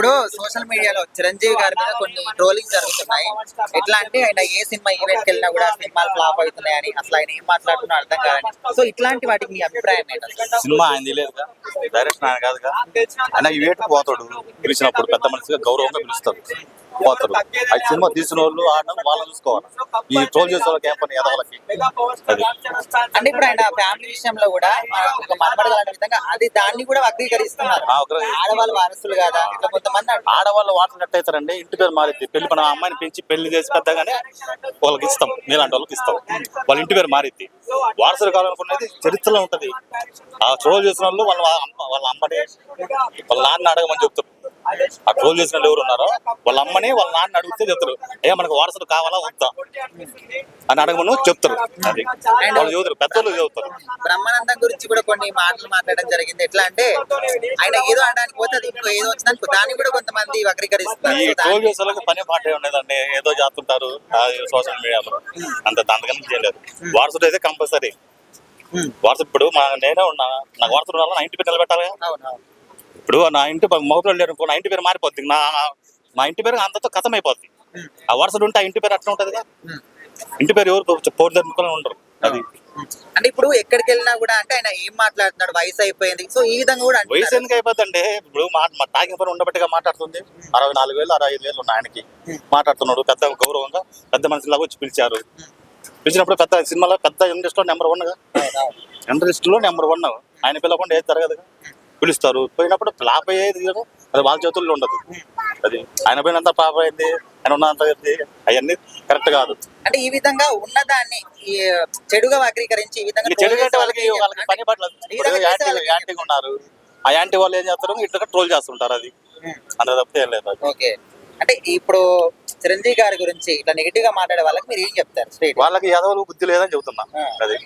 ఇప్పుడు సోషల్ మీడియాలో చిరంజీవి గారి మీద కొన్ని ట్రోలింగ్ జరుగుతున్నాయి. ఎట్లా అంటే ఆయన ఏ సినిమా ఈవెంట్కి వెళ్ళినా కూడా సినిమాలు ఫ్లాప్ అవుతున్నాయని అసలు ఆయన ఏం మాట్లాడుతున్నా అర్థం కాదని సో ఇట్లాంటి వాటికి మీ అభిప్రాయం ఏంటి సినిమా ఆయన తెలియదుగా డైరెక్షన్ ఆయన కాదుగా? ఆయన ఈవెంట్ పోతాడు. పిలిచినప్పుడు పెద్ద మనిషిగా గౌరవంగా పిలుస్తారు పోతారు ఆ సినిమా తీసిన వాళ్ళు ఆడడం వాళ్ళని చూసుకోవాలి. ఈ ట్రోల్ చేసే వాళ్ళకి ఏం పని? ఎదవాళ్ళకి అది. అంటే ఇప్పుడు ఆయన ఫ్యామిలీ విషయంలో కూడా ఒక విధంగా అది దాన్ని కూడా వక్రీకరిస్తున్నారు. ఆడవాళ్ళు వారసులు కాదా? ఇట్లా కొంతమంది అంటారు. ఆడవాళ్ళు వాటర్ కట్ అవుతారండి. ఇంటి పేరు మారిద్ది. పెళ్ళి మన అమ్మాయిని పెంచి పెళ్ళి చేసి పెద్దగానే వాళ్ళకి ఇస్తాం. నీలాంటి వాళ్ళకి ఇస్తాం. వాళ్ళ ఇంటి పేరు మారిద్ది. వారసులు కావాలనుకునేది చరిత్రలో ఉంటది. ఆ ట్రోల్ చేసిన వాళ్ళు వాళ్ళ వాళ్ళ అమ్మని వాళ్ళ నాన్న అడగమని చెప్తారు. ఆ ట్రోల్ చేసిన వాళ్ళు ఎవరు ఉన్నారో? వాళ్ళ అమ్మని వాళ్ళ నాన్న అడిగితే చెప్తారు. ఏ మనకు వారసులు కావాలా? వద్దా? అని అడగమని చెప్తారు. అది. వాళ్ళు చదువుతారు. పెద్దోళ్ళు చదువుతారు. బ్రహ్మానందం గురించి కూడా కొన్ని మాటలు మాట్లాడడం జరిగింది. ఎట్లా అంటే ఆయన ఏదో అనడానికి పోతే అది ఇంకో ఏదో వచ్చిందని దాన్ని కూడా కొంతమంది వక్రీకరిస్తున్నారు. ఈ ట్రోల్ చేసే వాళ్ళకి పని పాటే ఉండేదండి. ఏదో చేస్తుంటారు సోషల్ మీడియాలో. అంత అంతకన్నా చేయలేదు వారసుడు అయితే కంపల్సరీ. వారసుడు ఇప్పుడు మా నేనే ఉన్నా. నాకు వారసుడు ఉండాలి? నా ఇంటి పేరు నిలబెట్టాలి. ఇప్పుడు నా ఇంటి మగపిల్లలు లేరు అనుకో, నా ఇంటి పేరు మారిపోద్ది. నా మా ఇంటి పేరు అంతతో కథం అయిపోద్ది. ఆ వారసుడు ఉంటే ఆ ఇంటి పేరు అట్లా ఉంటది. ఇంటి పేరు ఎవరు పోటీ జరుపుకొని ఉండరు. అది. అంటే ఇప్పుడు ఎక్కడికి వెళ్ళినా కూడా అంటే ఆయన ఏం మాట్లాడుతున్నాడు? వయసు అయిపోయింది. సో ఈ విధంగా కూడా వయసు. ఎందుకు అయిపోతుందండి ఇప్పుడు తాగిన పని ఉండబట్టిగా మాట్లాడుతుంది. అరవై నాలుగు వేలు అరవై ఐదు వేలు ఉన్నాయి ఆయనకి మాట్లాడుతున్నాడు. పెద్ద గౌరవంగా పెద్ద మనుషులాగా వచ్చి పిలిచారు. పిలిచినప్పుడు పెద్ద సినిమాలో పెద్ద ఇండస్ట్రీలో నెంబర్ వన్గా. ఇండస్ట్రీలో నెంబర్ వన్. ఆయన పిలవకుండా ఏది జరగదు పిలుస్తారు. పోయినప్పుడు ఫ్లాప్ అయ్యేది కదా, అది వాళ్ళ చేతుల్లో ఉండదు. అది ఆయన పోయినంత ఫ్లాప్ అయింది ఆయన ఉన్నంత అవన్నీ కరెక్ట్ కాదు. అంటే ఈ విధంగా ఉన్నదాన్ని చెడుగా వక్రీకరించి ఈ విధంగా కంటే వాళ్ళకి వాళ్ళకి పని పట్ల యాంటీ ఉన్నారు. ఆ యాంటీ వాళ్ళు ఏం చేస్తారు? ఇట్లా ట్రోల్ చేస్తుంటారు అది. అంత తప్పితే లేదు. ఓకే. అంటే ఇప్పుడు చిరంజీవి గారి గురించి ఇట్లా నెగిటివ్గా మాట్లాడే వాళ్ళకి మీరు ఏం చెప్తారు? వాళ్ళకి యాదవులు బుద్ధి లేదని చెబుతున్నా. అది.